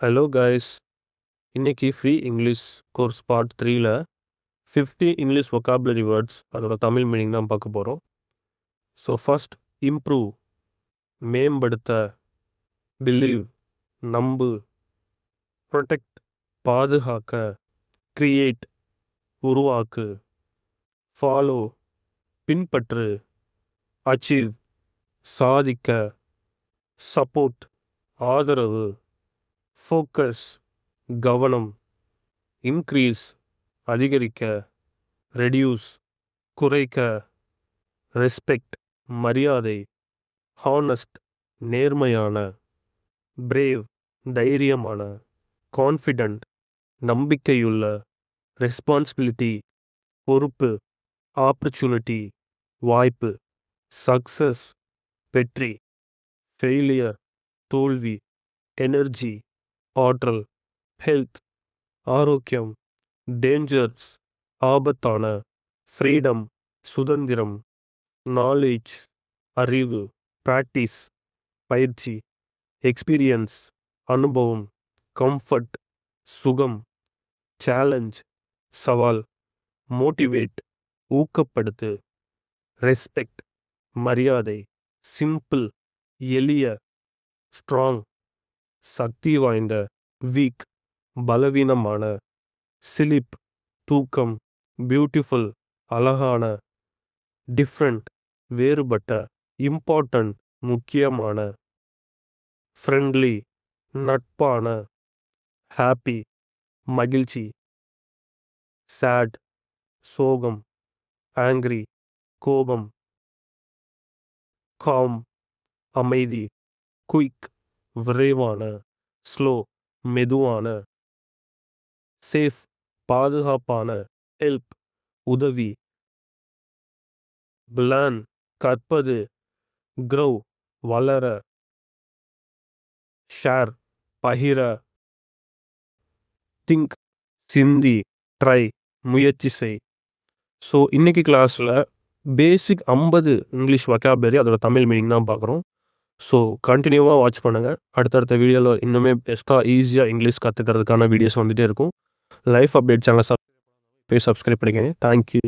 Hello guys இன்னைக்கு free English course part த்ரீல fifty English vocabulary words அதோட Tamil meaning தான் பார்க்க போகிறோம் ஸோ ஃபஸ்ட் இம்ப்ரூவ் மேம்படுத்த பிலீவ் நம்பு ப்ரொடெக்ட் பாதுகாக்க க்ரியேட் உருவாக்கு ஃபாலோ பின்பற்று அச்சீவ் சாதிக்க சப்போர்ட் ஆதரவு. ஃபோக்கஸ் கவனம் இன்க்ரீஸ் அதிகரிக்க ரெடியூஸ் குறைக்க ரெஸ்பெக்ட் மரியாதை ஹானஸ்ட் நேர்மையான பிரேவ் தைரியமான கான்ஃபிடண்ட் நம்பிக்கையுள்ள ரெஸ்பான்சிபிலிட்டி பொறுப்பு ஆப்பர்ச்சுனிட்டி வாய்ப்பு சக்சஸ் வெற்றி ஃபெயிலியர் தோல்வி எனர்ஜி ஆற்றல் ஹெல்த் ஆரோக்கியம் டேஞ்சர்ஸ் ஆபத்தான ஃப்ரீடம் சுதந்திரம் நாலேஜ் அறிவு ப்ராக்டிஸ் பயிற்சி எக்ஸ்பீரியன்ஸ் அனுபவம் கம்ஃபர்ட் சுகம் சேலஞ்ச் சவால் மோட்டிவேட் ஊக்கப்படுத்து ரெஸ்பெக்ட் மரியாதை சிம்பிள் எளிய ஸ்ட்ராங் சக்தி வாய்ந்த வீக் பலவீனமான சிலிப் தூக்கம் பியூட்டிஃபுல் அழகான டிஃப்ரெண்ட் வேறுபட்ட இம்பார்ட்டன்ட் முக்கியமான ஃப்ரெண்ட்லி நட்பான ஹாப்பி மகிழ்ச்சி சேட் சோகம் ஆங்கிரி கோபம் காம் அமைதி குயிக் விரைவான ஸ்லோ மெதுவான சேஃப் பாதுகாப்பான ஹெல்ப் உதவி பிளான் கற்பது க்ரௌ வளர ஷேர் பகிர திங்க் சிந்தி ட்ரை முயற்சி செய். ஸோ இன்னைக்கு கிளாஸில் பேசிக் ஐம்பது இங்கிலீஷ் வொக்காபுலரி அதோட தமிழ் மீனிங் தான் பார்க்குறோம். ஸோ கண்டினியூவாக வாட்ச் பண்ணுங்கள் அடுத்தடுத்த வீடியோவில் இன்னுமே பெஸ்ட்டாக ஈஸியாக இங்கிலீஷ் கற்றுக்கிறதுக்கான வீடியோஸ் வந்துகிட்டே இருக்கும். லைஃப் அப்டேட் சேனலை சப் போய் சப்ஸ்கிரைப் பண்ணிக்கங்க. Thank you